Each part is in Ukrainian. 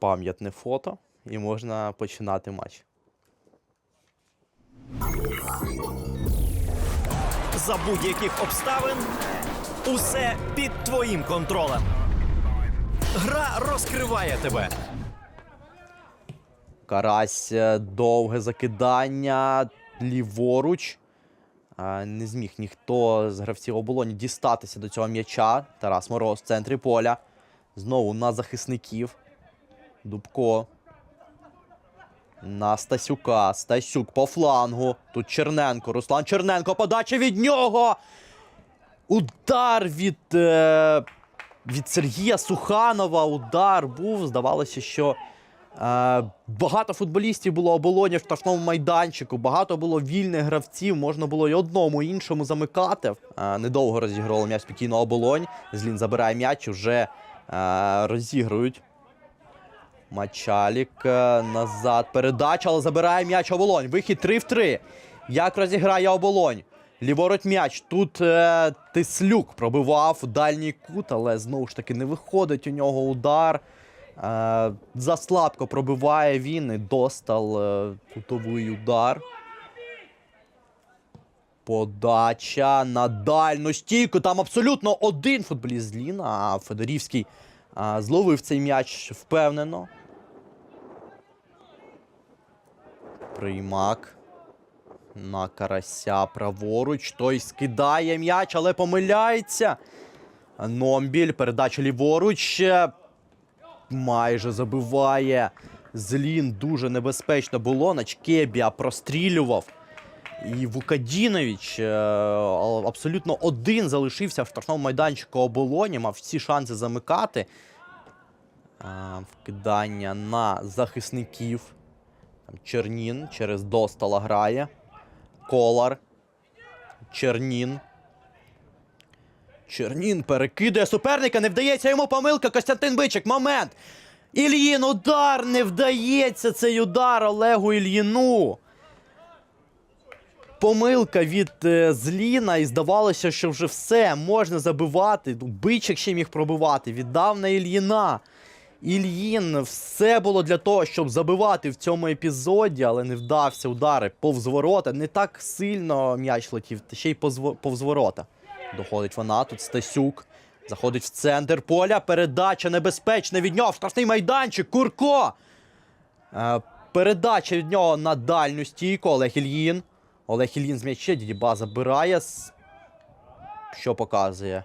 пам'ятне фото, і можна починати матч. За будь-яких обставин усе під твоїм контролем. Гра розкриває тебе. Карась е, довге закидання ліворуч. Не зміг ніхто з гравців оболоні дістатися до цього м'яча. Тарас Мороз в центрі поля. Знову на захисників. Дубко. На Стасюка. Стасюк по флангу. Тут Черненко. Руслан Черненко. Подача від нього. Удар від, е, від Сергія Суханова. Удар був. Здавалося, що е, багато футболістів було оболоні в штрафному майданчику. Багато було вільних гравців. Можна було і одному, і іншому замикати. Е, недовго розігрували м'яч спокійно оболонь. Злін забирає м'яч, вже е, розігрують. Мачалік е, назад. Передача, але забирає м'яч оболонь. Вихід 3 в 3. Як розіграє оболонь? Ліворуч м'яч. Тут е, Тислюк пробивав дальній кут, але знову ж таки не виходить у нього удар. Е, заслабко пробиває він і достал е, кутовий удар. Подача на дальню стійку. Там абсолютно один футболіст Ліна, а Федорівський а, зловив цей м'яч впевнено. Приймак. На карася праворуч. Той скидає м'яч, але помиляється. Номбіль. Передача ліворуч. Майже забиває. Злін дуже небезпечно було. Начкебія прострілював. І Вукадінович е, абсолютно один залишився в штрафному майданчику оболоні, мав всі шанси замикати. Вкидання на захисників. Там Чернін через Достала грає. Колар. Чернін. Чернін перекидає суперника, не вдається йому помилка. Костянтин Бичик. Момент. Ільїн удар не вдається цей удар Олегу Ільїну. Помилка від е, Зліна, і здавалося, що вже все можна забивати. Бичик ще міг пробивати, віддав на Ільїна. Ільїн все було для того, щоб забивати в цьому епізоді, але не вдався удари повз ворота. Не так сильно м'яч летів, ще й повз ворота. Доходить вона, тут Стасюк. Заходить в центр поля. Передача небезпечна від нього. Штрафний майданчик. Курко. Е, передача від нього на дальню стійку. Олег Ільїн. Олег Ільїн з м'яча. Дідіба забирає. Що показує?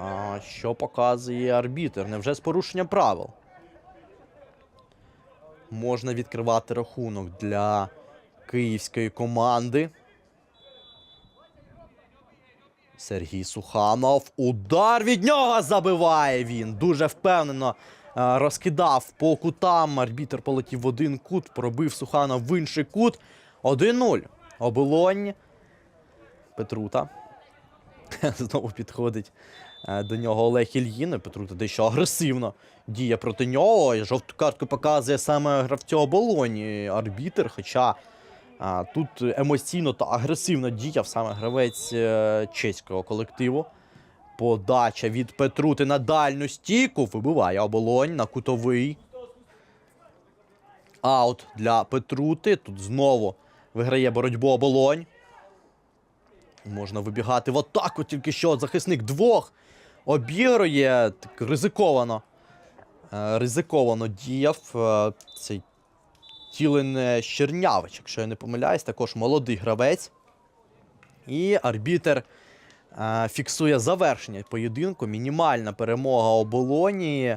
А, що показує арбітр? Невже з порушенням правил? Можна відкривати рахунок для київської команди. Сергій Суханов. Удар від нього забиває він. Дуже впевнено е, розкидав по кутам. Арбітр полетів в один кут, пробив Суханов в інший кут. 1-0. Оболонь. Петрута. Знову підходить е, до нього Олег Ільїн. Петрута дещо агресивно діє проти нього. І жовту картку показує саме гравцю оболоні арбітр. Хоча а, тут емоційно та агресивно діяв саме гравець е, чеського колективу. Подача від Петрути на дальню стійку. Вибиває оболонь на кутовий. Аут для Петрути. Тут знову виграє боротьбу оболонь. Можна вибігати в атаку, тільки що захисник двох обігрує так ризиковано. Е, Ризиковано діяв е, цей Тілен Щернявич, якщо я не помиляюсь, також молодий гравець. І арбітер е, фіксує завершення поєдинку. Мінімальна перемога оболоні.